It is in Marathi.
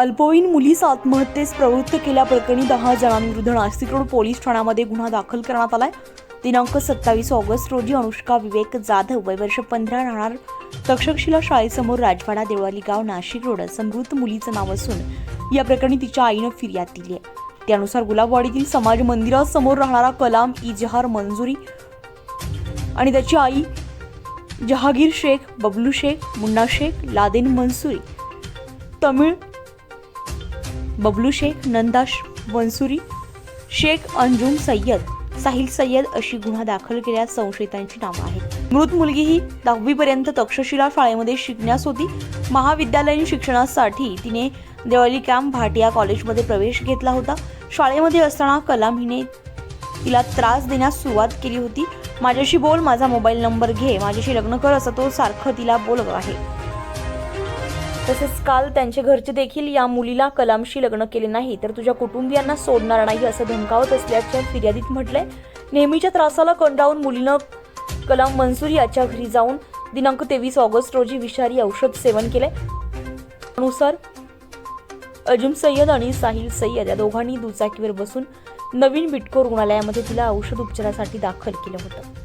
अल्पवयीन मुलीस आत्महत्येस प्रवृत्त केल्याप्रकरणी दहा जणांविरुद्ध नाशिक रोड पोलीस ठाण्यामध्ये गुन्हा दाखल करण्यात आलाय. दिनांक सत्तावीस ऑगस्ट रोजी अनुष्का विवेक जाधव वय वर्ष पंधरा राहणार तक्षकशिला शाळेसमोर राजवाडा देवळाली गाव नाशिक रोड असं मृत मुलीचं नाव असून या प्रकरणी तिच्या आईनं फिर्याद दिली आहे. त्यानुसार गुलाबवाडीतील समाज मंदिरासमोर राहणारा कलाम इजहार मंजुरी आणि त्याची आई जहागीर शेख बबलू शेख मुन्ना शेख लादेन मंसुरी तमिळ बबलू शेख नंदाश वन्सुरी शेख अंजुम सय्यद साहिल सय्यद अशी गुन्हा दाखल केल्या संशयितांची नावं आहेत. मृत मुलगी ही दहावीपर्यंत तक्षशिला शाळेमध्ये शिकण्यास होती. महाविद्यालयीन शिक्षणासाठी तिने देवळी कॅम्प भाटिया कॉलेजमध्ये प्रवेश घेतला होता. शाळेमध्ये असताना कलाम हिने तिला त्रास देण्यास सुरुवात केली होती. माझ्याशी बोल माझा मोबाईल नंबर घे माझ्याशी लग्न कर असं तो सारखं तिला बोलत आहे. तसेच काल त्यांचे घरचे देखील या मुलीला कलामशी लग्न केले नाही तर तुझ्या कुटुंबियांना सोडणार नाही असं धमकावत असल्याच्या फिर्यादीत म्हटलंय. नेहमीच्या त्रासाला कंटाळून मुलीनं कलाम मंसूर याच्या घरी जाऊन दिनांक तेवीस ऑगस्ट रोजी विषारी औषध सेवन केले अनुसार अजुम सय्यद आणि साहिल सय्यद या दोघांनी दुचाकीवर बसून नवीन बिटको रुग्णालयामध्ये तिला औषध उपचारासाठी दाखल केलं होतं.